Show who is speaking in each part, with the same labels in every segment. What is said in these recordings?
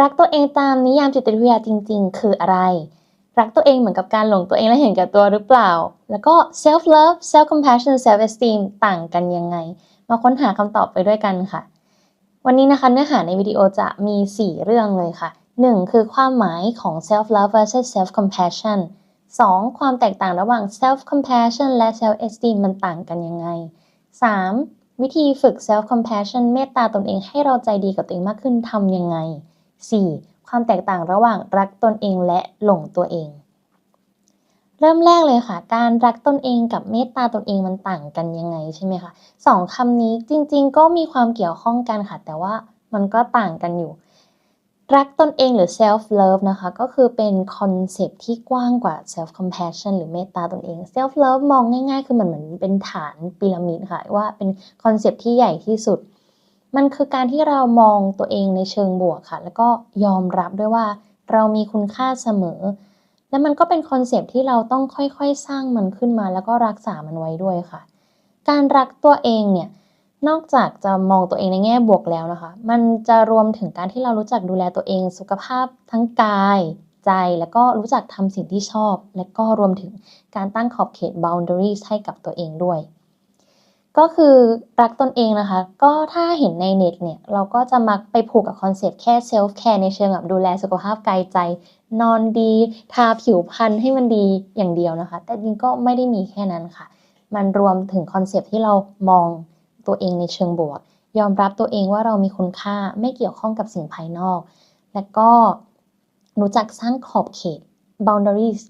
Speaker 1: รักตัวเองตามนิยามจิตวิทยาจริง ๆ คืออะไร รักตัวเองเหมือนกับการหลงตัวเองและเห็นแก่ตัวหรือเปล่า แล้วก็ self love self compassion self esteem ต่างกันยังไง มาค้นหาคำตอบไปด้วยกันค่ะ วันนี้นะคะเนื้อหาในวิดีโอจะมี 4 เรื่องเลยค่ะ 1. คือความหมายของ self love versus self compassion 2. ความแตกต่างระหว่าง self compassion และ self esteem มันต่างกันยังไง 3. วิธีฝึก self compassion เมตตาตนเองให้เราใจดีกับตัวเองมากขึ้นทำยังไง 4. ความแตกต่างระหว่างรักตนเองและหลงตัวเอง เริ่มแรกเลยค่ะ การรักตนเองกับเมตตาตนเองมันต่างกันยังไงใช่ไหมคะสองคำนี้จริงๆ ก็มีความเกี่ยวข้องกันค่ะ แต่ว่ามันก็ต่างกันอยู่ รักตนเองหรือ self love นะคะ ก็คือเป็นคอนเซปที่กว้างกว่า self compassion หรือเมตตาตนเอง self love มองง่ายๆ คือมันเหมือนเป็นฐานพีระมิดค่ะ ว่าเป็นคอนเซปที่ใหญ่ที่สุด มันคือการที่เรามองตัวเองในเชิงบวกค่ะ แล้วก็ยอมรับด้วยว่าเรามีคุณค่าเสมอ และมันก็เป็นคอนเซปที่เราต้องค่อยๆสร้างมันขึ้นมา แล้วก็รักษามันไว้ด้วยค่ะ การรักตัวเองเนี่ยนอกจากจะมองตัวเองในแง่บวกแล้วนะคะ มันจะรวมถึงการที่เรารู้จักดูแลตัวเองสุขภาพทั้งกาย ใจ แล้วก็รู้จักทำสิ่งที่ชอบ และก็รวมถึงการตั้งขอบเขต boundaries ให้กับตัวเองด้วย ก็คือรักตนเองนะคะ ก็ถ้าเห็นในเน็ตเนี่ย เราก็จะมักไปผูกกับคอนเซปต์แค่เซลฟ์แคร์ในเชิงแบบดูแลสุขภาพกายใจ นอนดี ทาผิวพรรณให้มันดีอย่างเดียวนะคะ แต่จริงก็ไม่ได้มีแค่นั้นค่ะ มันรวมถึงคอนเซปต์ที่เรามองตัวเองในเชิงบวก ยอมรับตัวเองว่าเรามีคุณค่าไม่เกี่ยวข้องกับสิ่งภายนอก และก็รู้จักสร้างขอบเขต boundaries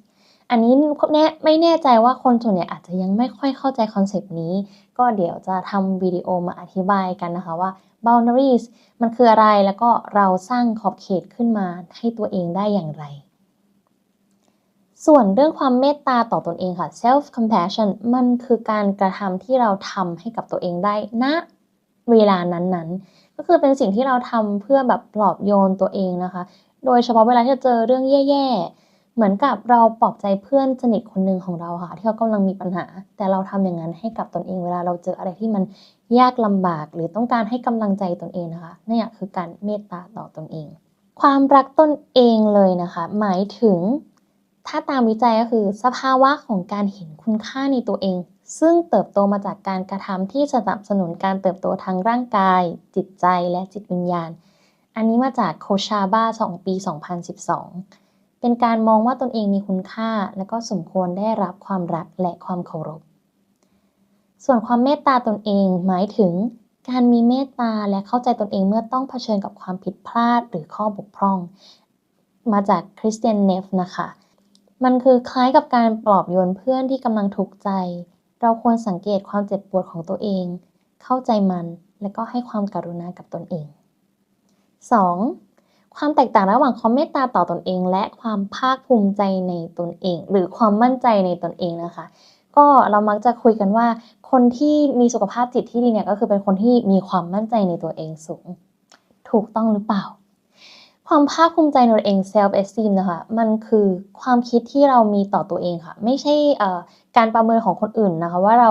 Speaker 1: อันนี้แน่ไม่แน่ใจว่าคนส่วนใหญ่อาจจะยังไม่ค่อยเข้าใจคอนเซปต์นี้ ก็เดี๋ยวจะทำวิดีโอมาอธิบายกันนะคะว่า boundaries มันคืออะไรแล้วก็เราสร้างขอบเขตขึ้นมาให้ตัวเองได้อย่างไร ส่วนเรื่องความเมตตาต่อตอนเองค่ะ self compassion มันคือการกระทำที่เราทำให้กับตัวเองได้ณนะเวลานั้นๆ ก็คือเป็นสิ่งที่เราทำเพื่อแบบปลอบโยนตัวเองนะคะ โดยเฉพาะเวลาที่เจอเรื่องแย่ๆ เหมือนกับเราปลอบใจเพื่อนสนิทคนหนึ่งของเราค่ะ ที่เขากำลังมีปัญหา แต่เราทำอย่างนั้นให้กับตนเองเวลาเราเจออะไรที่มันยากลำบาก หรือต้องการให้กำลังใจตนเองนะคะนี่คือการเมตตาต่อตนเอง ความรักตนเองเลยนะคะ หมายถึง ถ้าตามวิจัยก็คือสภาวะของการเห็นคุณค่าในตัวเอง ซึ่งเติบโตมาจากการกระทำที่สนับสนุนการเติบโตทางร่างกาย จิตใจและจิตวิญญาณ อันนี้มาจากโคชาบ้า2ปี 2012 เป็นการมองว่าตนเองมีคุณค่า และก็สมควรได้รับความรักและความเคารพ ส่วนความเมตตาตนเองหมายถึง การมีเมตตาและเข้าใจตนเองเมื่อต้องเผชิญกับความผิดพลาดหรือข้อบกพร่อง มาจากคริสเตียนเนฟนะคะ มันคือคล้ายกับการปลอบโยนเพื่อนที่กำลังทุกข์ใจ เราควรสังเกตความเจ็บปวดของตัวเอง เข้าใจมัน และก็ให้ความการุณากับตนเอง 2. ความแตกต่างระหว่างความเมตตาต่อตอนเอง และความภาคภูมิใจในตนเอง หรือความมั่นใจในตนเองนะคะ ก็เรามักจะคุยกันว่า คนที่มีสุขภาพจิตที่ดีเนี่ยก็คือเป็นคนที่มีความมั่นใจในตัวเองสูง ถูกต้องหรือเปล่า ความภาคภูมิใจในตัวเอง self esteem นะคะ มันคือความคิดที่เรามีต่อตัวเองค่ะ ไม่ใช่การประเมินของคนอื่นนะคะว่าเรา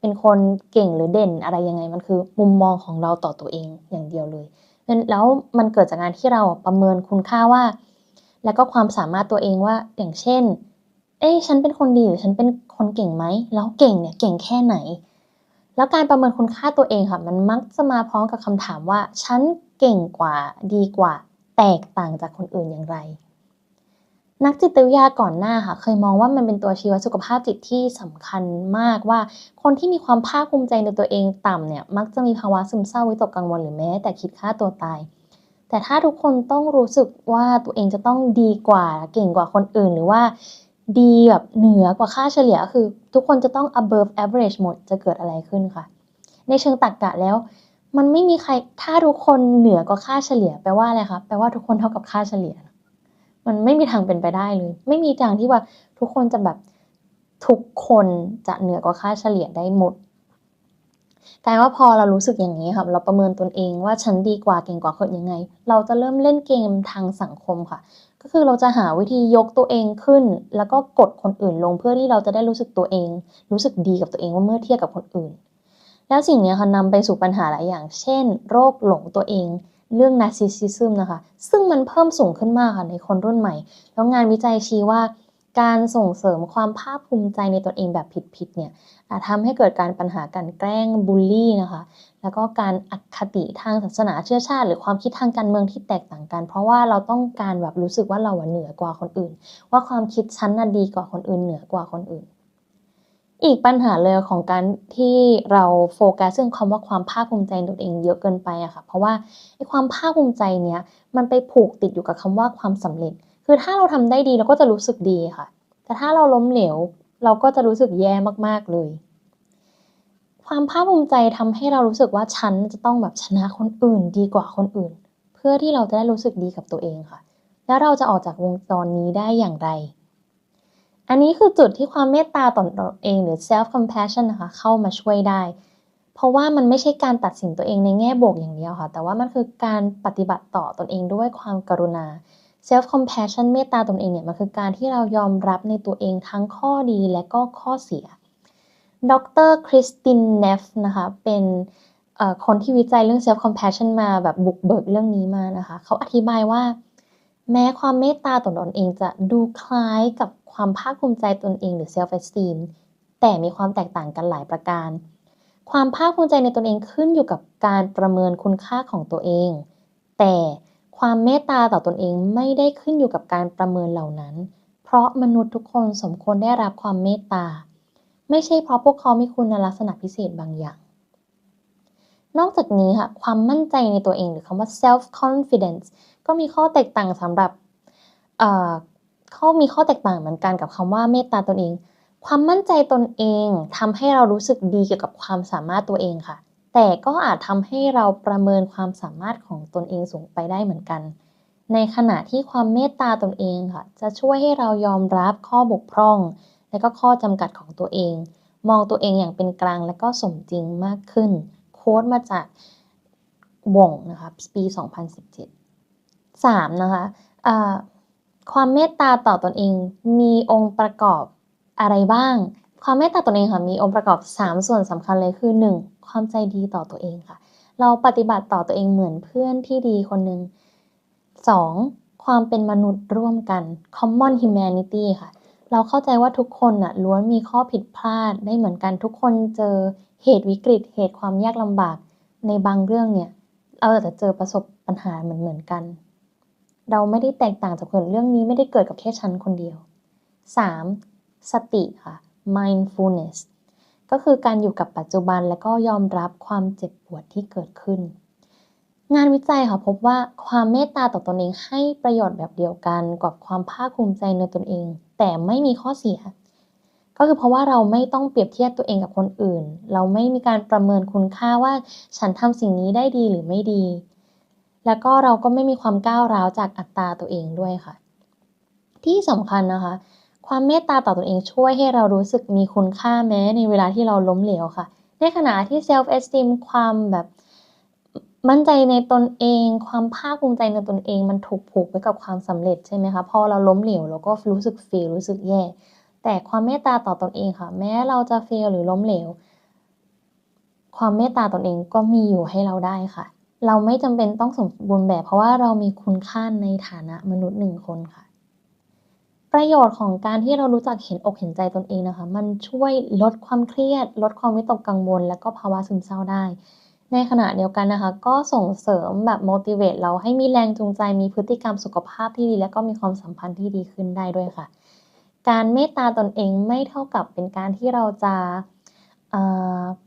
Speaker 1: เป็นคนเก่งหรือเด่นอะไรยังไงมันคือ มุมมองของเราต่อตัวเองอย่างเดียวเลย แล้วมันเกิดจากการที่เราประเมินคุณค่าว่า แล้วก็ความสามารถตัวเองว่าอย่างเช่น เอ้ฉันเป็นคนดีหรือฉันเป็นคนเก่งไหมแล้วเก่งเนี่ยเก่งแค่ไหน แล้วการประเมินคุณค่าตัวเองค่ะมันมักจะมาพร้อมกับคำถามว่า ฉันเก่งกว่าดีกว่า แตกต่างจากคนอื่นอย่างไร นักจิตวิทยาก่อนหน้าค่ะ เคยมองว่ามันเป็นตัวชี้วัดสุขภาพจิตที่สำคัญมากว่า คนที่มีความภาคภูมิใจในตัวเองต่ำเนี่ย มักจะมีภาวะซึมเศร้าวิตกกังวลหรือแม้ แต่คิดฆ่าตัวตาย แต่ถ้าทุกคนต้องรู้สึกว่าตัวเองจะต้องดีกว่าเก่งกว่าคนอื่น หรือว่า ดีแบบเหนือกว่าค่าเฉลี่ยคือ ทุกคนจะต้อง above average หมดจะเกิดอะไรขึ้นค่ะในเชิงตรรกกะแล้ว มันไม่มีใครถ้าทุกคนเหนือกว่าค่าเฉลี่ยแปลว่าอะไรคะแปลว่าทุกคนเท่ากับค่าเฉลี่ย มันไม่มีทางเป็นไปได้เลย ไม่มีทางที่ว่าทุกคนจะแบบทุกคนจะเหนือกว่าค่าเฉลี่ยได้หมดกลายว่าพอเรารู้สึกอย่างนี้ค่ะเราประเมินตนเองว่าฉันดีกว่าเก่งกว่าคนยังไง เราจะเริ่มเล่นเกมทางสังคมค่ะ ก็คือเราจะหาวิธียกตัวเองขึ้น แล้วก็กดคนอื่นลงเพื่อที่เราจะได้รู้สึกตัวเอง รู้สึกดีกับตัวเองว่าเมื่อเทียบกับคนอื่น แล้วสิ่งนี้ค่ะนำไปสู่ปัญหาหลายอย่าง เช่น โรคหลงตัวเอง เรื่อง narcissism นะคะ ซึ่งมันเพิ่มสูงขึ้นมากค่ะในคนรุ่นใหม่ แล้วงานวิจัยชี้ว่าการส่งเสริมความภาคภูมิใจในตนเองแบบผิดๆเนี่ยอาจทำให้เกิดการปัญหาการแกล้งบูลลี่นะคะ แล้วก็การอคติทางศาสนาเชื้อชาติ หรือความคิดทางการเมืองที่แตกต่างกัน เพราะว่าเราต้องการแบบรู้สึกว่าเราเหนือกว่าคนอื่น ว่าความคิดฉันน่ะดีกว่าคนอื่นเหนือกว่าคนอื่น อีกปัญหาเลยของการที่เราโฟกัสเรื่องคำว่าความภาคภูมิใจตัวเองเยอะเกินไปอะค่ะ เพราะว่าไอ้ความภาคภูมิใจเนี้ยมันไปผูกติดอยู่กับคำว่าความสำเร็จ คือถ้าเราทำได้ดีเราก็จะรู้สึกดีค่ะ แต่ถ้าเราล้มเหลวเราก็จะรู้สึกแย่มากๆเลย ความภาคภูมิใจทำให้เรารู้สึกว่าฉันจะต้องแบบชนะคนอื่นดีกว่าคนอื่น เพื่อที่เราจะได้รู้สึกดีกับตัวเองค่ะ แล้วเราจะออกจากวงจรนี้ได้อย่างไร อันนี้คือจุดที่ความเมตตาต่อตนเองหรือ self compassion นะคะเข้ามาช่วยได้ เพราะว่ามันไม่ใช่การตัดสินตัวเองในแง่บวกอย่างเดียวค่ะ แต่ว่ามันคือการปฏิบัติต่อตนเองด้วยความกรุณา self compassion เมตตาตนเองเนี่ยมันคือการที่เรายอมรับในตัวเองทั้งข้อดีและก็ข้อเสีย ดรคริสตินเนฟนะคะเป็นคนที่วิจัยเรื่อง self compassion มาแบบบุกเบิกเรื่องนี้มานะคะ เขาอธิบายว่า แม้ความเมตตาต่อตนเองจะดูคล้ายกับความภาคภูมิใจตนเองหรือ self esteem แต่มีความแตกต่างกันหลายประการ ความภาคภูมิใจในตนเองขึ้นอยู่กับการประเมินคุณค่าของตัวเอง แต่ความเมตตาต่อตนเองไม่ได้ขึ้นอยู่กับการประเมินเหล่านั้น เพราะมนุษย์ทุกคนสมควรได้รับความเมตตา ไม่ใช่เพราะพวกเขามีคุณลักษณะพิเศษบางอย่าง นอกจากนี้ค่ะ ความมั่นใจในตัวเองหรือคำว่า self confidence ก็มีข้อแตกต่างสำหรับข้อมีข้อแตกต่างเหมือนกันกับคำว่าเมตตาตนเอง ความมั่นใจตนเองทำให้เรารู้สึกดีเกี่ยวกับความสามารถตัวเองค่ะ แต่ก็อาจทำให้เราประเมินความสามารถของตนเองสูงไปได้เหมือนกัน ในขณะที่ความเมตตาตนเองค่ะ จะช่วยให้เรายอมรับข้อบกพร่อง และก็ข้อจำกัดของตัวเอง มองตัวเองอย่างเป็นกลางและก็สมจริงมากขึ้น โค้ดมาจากวงนะคะปี 2017 3 นะคะความเมตตาต่อตอนเองมีองค์ประกอบอะไรบ้าง ความเมตตาตนเองค่ะมีองค์ประกอบ 3 ส่วนสำคัญเลยคือ 1. ความใจดีต่อตัวเองค่ะ เราปฏิบัติต่อตัวเองเหมือนเพื่อนที่ดีคนหนึ่ง 2. ความเป็นมนุษย์ร่วมกัน common humanity ค่ะ เราเข้าใจว่าทุกคนน่ะล้วนมีข้อผิดพลาดได้เหมือนกันทุกคนเจอเหตุวิกฤต เหตุความยากลำบากในบางเรื่องเนี่ยเราจะเจอประสบปัญหาเหมือนเหมือนกัน เราไม่ได้แตกต่างจากคนเรื่องนี้ไม่ได้เกิดกับแค่ฉันคนเดียว 3. สติค่ะ mindfulness ก็คือการอยู่กับปัจจุบันและก็ยอมรับความเจ็บปวดที่เกิดขึ้น งานวิจัยค่ะพบว่าความเมตตาต่อตอนเองให้ประโยชน์แบบเดียวกันกับความภาคภูมิใจในตนเอง แต่ไม่มีข้อเสีย ก็คือเพราะว่าเราไม่ต้องเปรียบเทียบตัวเองกับคนอื่น เราไม่มีการประเมินคุณค่าว่า ฉันทำสิ่งนี้ได้ดีหรือไม่ดี แล้วก็เราก็ไม่มีความก้าวร้าวจากอัตราตัวเองด้วยค่ะ ที่สำคัญนะคะ ความเมตตาต่อตัวเองช่วยให้เรารู้สึกมีคุณค่าแม้ในเวลาที่เราล้มเหลวค่ะ ในขณะที่ self esteem ความแบบมั่นใจในตนเอง ความภาคภูมิใจในตนเอง มันถูกผูกไว้กับความสำเร็จใช่ไหมคะพอเราล้มเหลวเราก็รู้สึกเฟลรู้สึกแย่ แต่ความเมตตาต่อตนเองค่ะ แม้เราจะเฟลหรือล้มเหลว ความเมตตาตนเองก็มีอยู่ให้เราได้ค่ะ เราไม่จำเป็นต้องสมบูรณ์แบบ เพราะว่าเรามีคุณค่าในฐานะมนุษย์หนึ่งคนค่ะ ประโยชน์ของการที่เรารู้จักเห็นอกเห็นใจตนเองนะคะ มันช่วยลดความเครียด ลดความวิตกกังวล และก็ภาวะซึมเศร้าได้ ในขณะเดียวกันนะคะ ก็ส่งเสริมแบบ motivate เราให้มีแรงจูงใจ มีพฤติกรรมสุขภาพที่ดี และก็มีความสัมพันธ์ที่ดีขึ้นได้ด้วยค่ะ การเมตตาตนเองไม่เท่ากับเป็นการที่เราจะ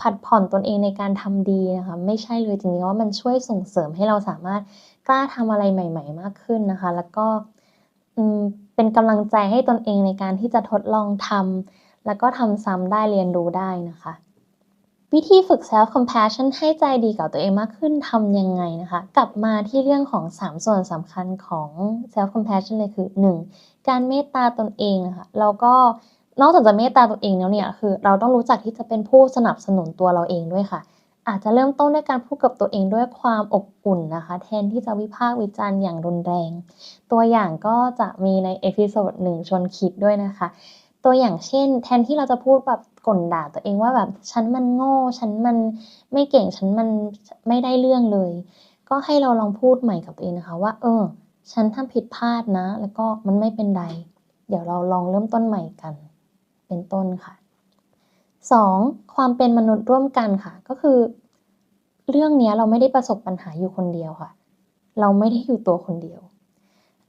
Speaker 1: ผัดผ่อนตนเองในการทำดีนะคะไม่ใช่เลยจริงๆว่ามันช่วยส่งเสริมให้เราสามารถกล้าทำอะไรใหม่ ๆ มากขึ้นนะคะ แล้วก็เป็นกำลังใจให้ตนเองในการที่จะทดลองทำแล้วก็ทำซ้ำได้เรียนรู้ได้นะคะ วิธีฝึก self compassion ให้ใจดีกับตัวเองมากขึ้นทำยังไงนะคะ กลับมาที่เรื่องของ 3 ส่วนสำคัญของ self compassion เลยคือ 1. การเมตตาตนเองนะคะแล้วก็ นอกจากจะเมตตาตัวเองแล้วเนี่ยคือเราต้องรู้จักที่จะเป็นผู้สนับสนุนตัวเราเองด้วยค่ะ อาจจะเริ่มต้นด้วยการพูดกับตัวเองด้วยความอบอุ่นนะคะ แทนที่จะวิพากษ์วิจารณ์อย่างรุนแรง ตัวอย่างก็จะมีในเอพิโซดหนึ่งชวนคิดด้วยนะคะ ตัวอย่างเช่น แทนที่เราจะพูดแบบก่นด่าตัวเองว่าแบบฉันมันโง่ฉันมันไม่เก่งฉันมันไม่ได้เรื่องเลย ก็ให้เราลองพูดใหม่กับตัวเองนะคะ ว่า เออ ฉันทำผิดพลาดนะ แล้วก็มันไม่เป็นไรเดี๋ยวเราลองเริ่มต้นใหม่กัน เป็นต้นค่ะ 2. ความเป็นมนุษย์ร่วมกันค่ะ ก็คือ เรื่องนี้เราไม่ได้ประสบปัญหาอยู่คนเดียวค่ะ เราไม่ได้อยู่ตัวคนเดียว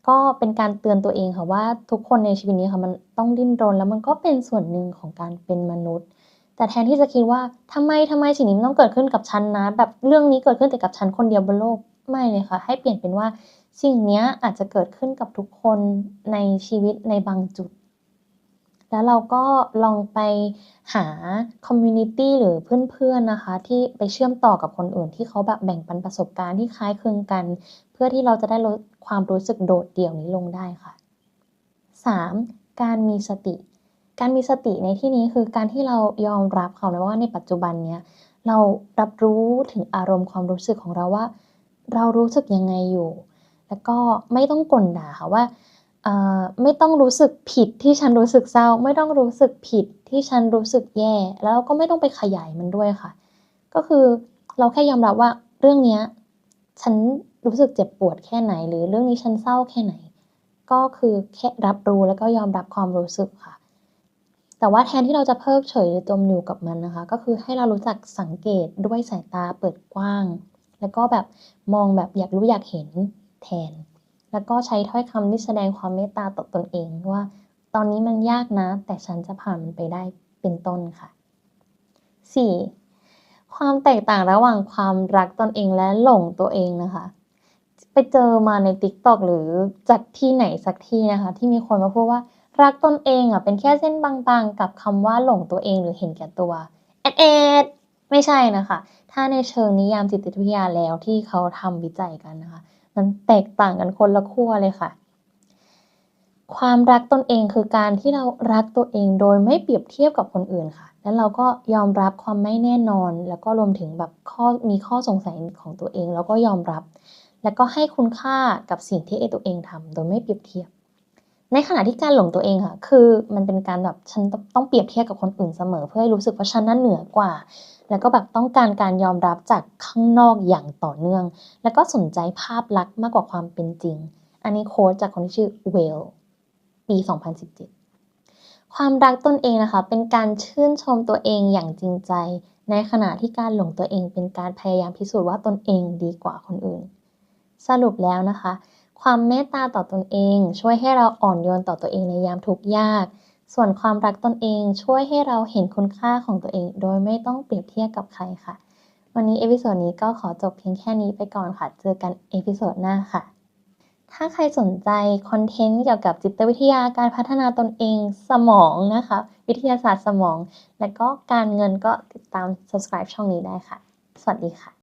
Speaker 1: ก็เป็นการเตือนตัวเองค่ะว่าทุกคนในชีวิตนี้ค่ะมันต้องดิ้นรนแล้วมันก็เป็นส่วนหนึ่งของการเป็นมนุษย์ แต่แทนที่จะคิดว่าทำไมทำไมสิ่งนี้มันต้องเกิดขึ้นกับฉันนะ แบบเรื่องนี้เกิดขึ้นแต่กับฉันคนเดียวบนโลกไม่เลยค่ะ ให้เปลี่ยนเป็นว่าสิ่งนี้อาจจะเกิดขึ้นกับทุกคนในชีวิตในบางจุด แล้วเราก็ลองไปหาคอมมูนิตี้หรือเพื่อนๆนะคะ ที่ไปเชื่อมต่อกับคนอื่นที่เขาแบบแบ่งปันประสบการณ์ที่คล้ายคลึงกัน เพื่อที่เราจะได้ลดความรู้สึกโดดเดี่ยวนี้ลงได้ค่ะ 3. การมีสติ การมีสติในที่นี้คือการที่เรายอมรับค่ะนะว่าในปัจจุบันเนี้ยเรารับรู้ถึงอารมณ์ความรู้สึกของเราว่า เรารู้สึกยังไงอยู่ แล้วก็ไม่ต้องกลด่าค่ะว่า ไม่ต้องรู้สึกผิดที่ฉันรู้สึกเศร้า ไม่ต้องรู้สึกผิดที่ฉันรู้สึกแย่ แล้วก็ไม่ต้องไปขยายมันด้วยค่ะ ก็คือเราแค่ยอมรับว่าเรื่องเนี้ยฉันรู้สึกเจ็บปวดแค่ไหน หรือเรื่องนี้ฉันเศร้าแค่ไหน ก็คือแค่รับรู้แล้วก็ยอมรับความรู้สึกค่ะ แต่ว่าแทนที่เราจะเพิกเฉยหรือจมอยู่กับมันนะคะ ก็คือให้เรารู้จักสังเกตด้วยสายตาเปิดกว้าง แล้วก็แบบมองแบบอยากรู้อยากเห็นแทน แล้วก็ใช้ถ้อยคำที่แสดงความเมตตาต่อตนเองว่า ตอนนี้มันยากนะ แต่ฉันจะผ่านมันไปได้เป็นต้นค่ะ 4. ความแตกต่างระหว่างความรักตนเองและหลงตัวเองนะคะ ไปเจอมาใน TikTok หรือจากที่ไหนสักที่นะคะ ที่มีคนมาพูดว่ารักตนเองอะเป็นแค่เส้นบางๆ กับคำว่าหลงตัวเองหรือเห็นแก่ตัวแอดแอดไม่ใช่นะคะ ถ้าในเชิงนิยามจิตวิทยาแล้วที่เขาทำวิจัยกันนะคะ มันแตกต่างกันคนละขั้วเลยค่ะ ความรักตนเองคือการที่เรารักตัวเองโดยไม่เปรียบเทียบกับคนอื่นค่ะ แล้วเราก็ยอมรับความไม่แน่นอน แล้วก็รวมถึงแบบข้อมีข้อสงสัยของตัวเอง แล้วก็ยอมรับ แล้วก็ให้คุณค่ากับสิ่งที่ตัวเองทำโดยไม่เปรียบเทียบ ในขณะที่การหลงตัวเองค่ะ คือมันเป็นการแบบฉันต้องเปรียบเทียบกับคนอื่นเสมอ เพื่อให้รู้สึกว่าฉันนั้นเหนือกว่า แล้วก็แบบต้องการการยอมรับจากข้างนอกอย่างต่อเนื่อง แล้วก็สนใจภาพลักษณ์มากกว่าความเป็นจริง อันนี้โค้ดจากคนที่ชื่อเวลปี 2017 ความรักตนเองนะคะ เป็นการชื่นชมตัวเองอย่างจริงใจ ในขณะที่การหลงตัวเองเป็นการพยายามพิสูจน์ว่าตนเองดีกว่าคนอื่น สรุปแล้วนะคะ ความเมตตาต่อตนเอง ช่วยให้เราอ่อนโยนต่อตัวเองในยามทุกข์ยาก ส่วนความรักตนเองช่วยให้เราเห็นคุณค่าของตัวเอง โดยไม่ต้องเปรียบเทียบกับใครค่ะ วันนี้เอพิโซดนี้ก็ขอจบเพียงแค่นี้ไปก่อนค่ะ เจอกันเอพิโซดหน้าค่ะ ถ้าใครสนใจคอนเทนต์เกี่ยวกับจิตวิทยาการพัฒนาตนเองสมองนะคะ วิทยาศาสตร์สมอง และก็การเงินก็ติดตาม subscribe ช่องนี้ได้ค่ะ สวัสดีค่ะ